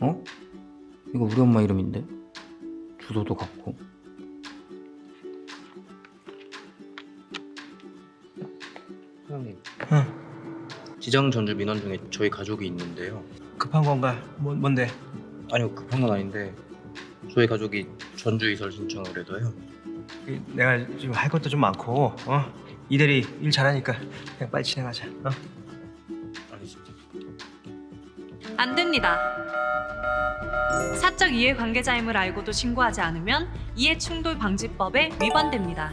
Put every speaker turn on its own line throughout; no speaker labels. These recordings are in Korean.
우리 엄마 이름인데 주소도 같고 사장님 지정 전주 민원 중에 저희 가족이 있는데요
급한 건가? 뭐, 뭔데?
아니요 급한 건 아닌데 저희 가족이 전주 이설 신청을 해도요
이, 내가 지금 할 것도 좀 많고 어? 이 대리 일 잘하니까 그냥 빨리 진행하자 어?
아니 진짜
안 됩니다. 사적 이해 관계자임을 알고도 신고하지 않으면 이해 충돌 방지법에 위반됩니다.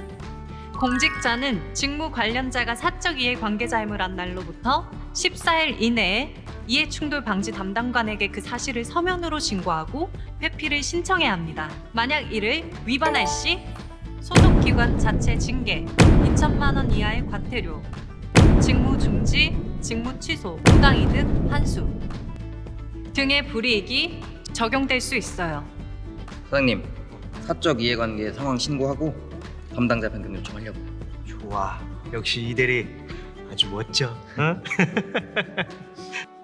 공직자는 직무 관련자가 사적 이해 관계자임을 한 날로부터 14일 이내에 이해 충돌 방지 담당관에게 그 사실을 서면으로 신고하고 회피를 신청해야 합니다. 만약 이를 위반할 시 소속 기관 자체 징계 2천만 원 이하의 과태료, 직무 중지, 직무 취소, 부당이득 환수 등의 불이익이 적용될 수 있어요.
사장님 사적 이해관계 상황 신고하고 담당자 변경 요청하려고
좋아 역시 이 대리 아주 멋져 어?